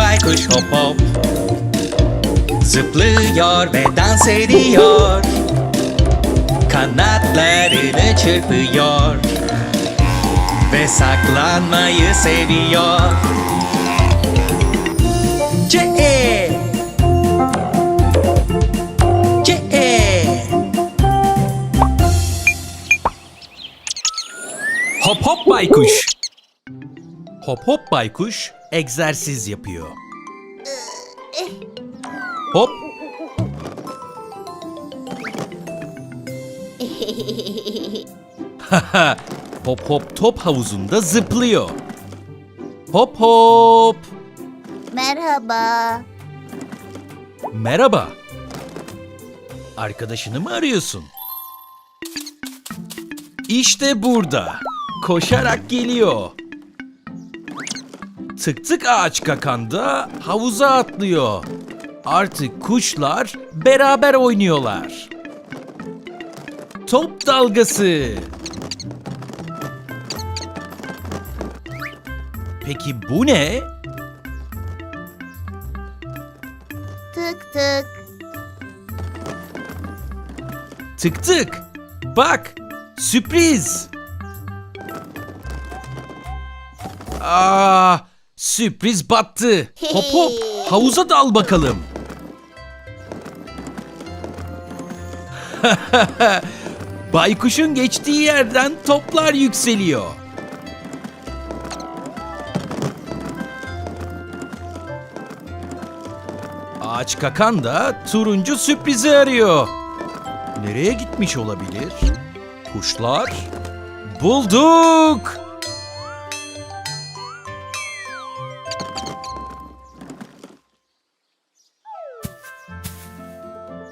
baykuş hop hop. Zıplıyor ve dans ediyor. Kanatlarını çırpıyor. Ve saklanmayı seviyor. C-E C-E Hop hop baykuş Hop hop baykuş egzersiz yapıyor. Hop. Haha, hop hop top havuzunda zıplıyor. Hop hop. Merhaba. Merhaba. Arkadaşını mı arıyorsun? İşte burada. Koşarak geliyor. Tık tık ağaç kakanda havuza atlıyor. Artık kuşlar beraber oynuyorlar. Top dalgası. Peki bu ne? Tık tık. Tık tık. Bak, sürpriz. Aa, sürpriz battı. Hop hop, havuza dal bakalım. Baykuşun geçtiği yerden toplar yükseliyor. Ağaç kakan da turuncu sürprizi arıyor. Nereye gitmiş olabilir? Kuşlar? Bulduk!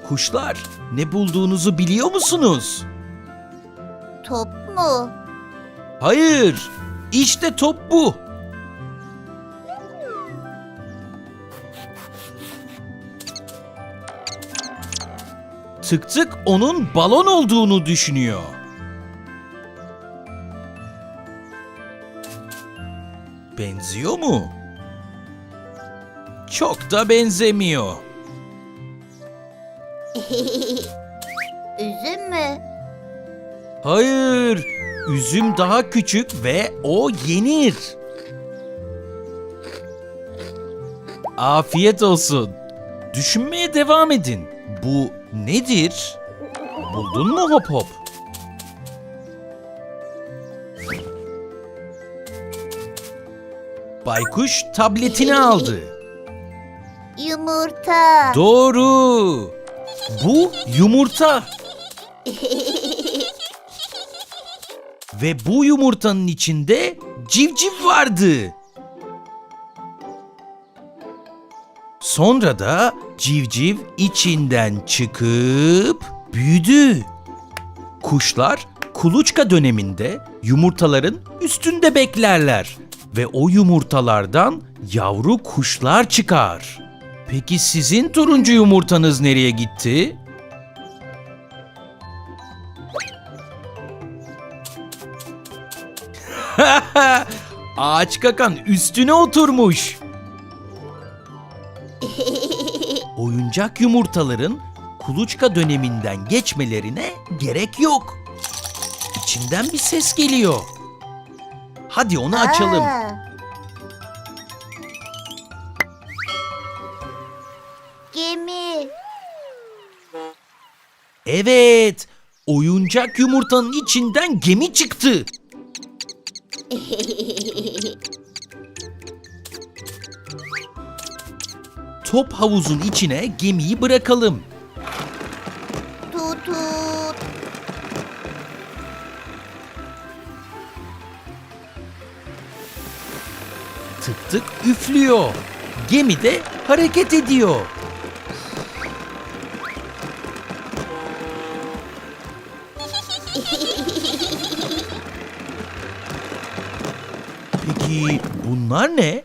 Kuşlar, ne bulduğunuzu biliyor musunuz? Top mu? Hayır, işte top bu. Tık tık onun balon olduğunu düşünüyor. Benziyor mu? Çok da benzemiyor. Üzüm mü? Hayır, üzüm daha küçük ve o yenir. Afiyet olsun. Düşünmeye devam edin. Bu nedir? Buldun mu hop hop? Baykuş tabletini aldı. Yumurta. Doğru. Bu yumurta. Ve bu yumurtanın içinde civciv vardı. Sonra da civciv içinden çıkıp büyüdü. Kuşlar kuluçka döneminde yumurtaların üstünde beklerler ve o yumurtalardan yavru kuşlar çıkar. Peki sizin turuncu yumurtanız nereye gitti? Ağaç kakan üstüne oturmuş. Oyuncak yumurtaların kuluçka döneminden geçmelerine gerek yok. İçinden bir ses geliyor. Hadi onu açalım. Aa. Evet, oyuncak yumurtanın içinden gemi çıktı. Top havuzun içine gemiyi bırakalım. Tut tut. Tık tık üflüyor. Gemi de hareket ediyor. Peki bunlar ne?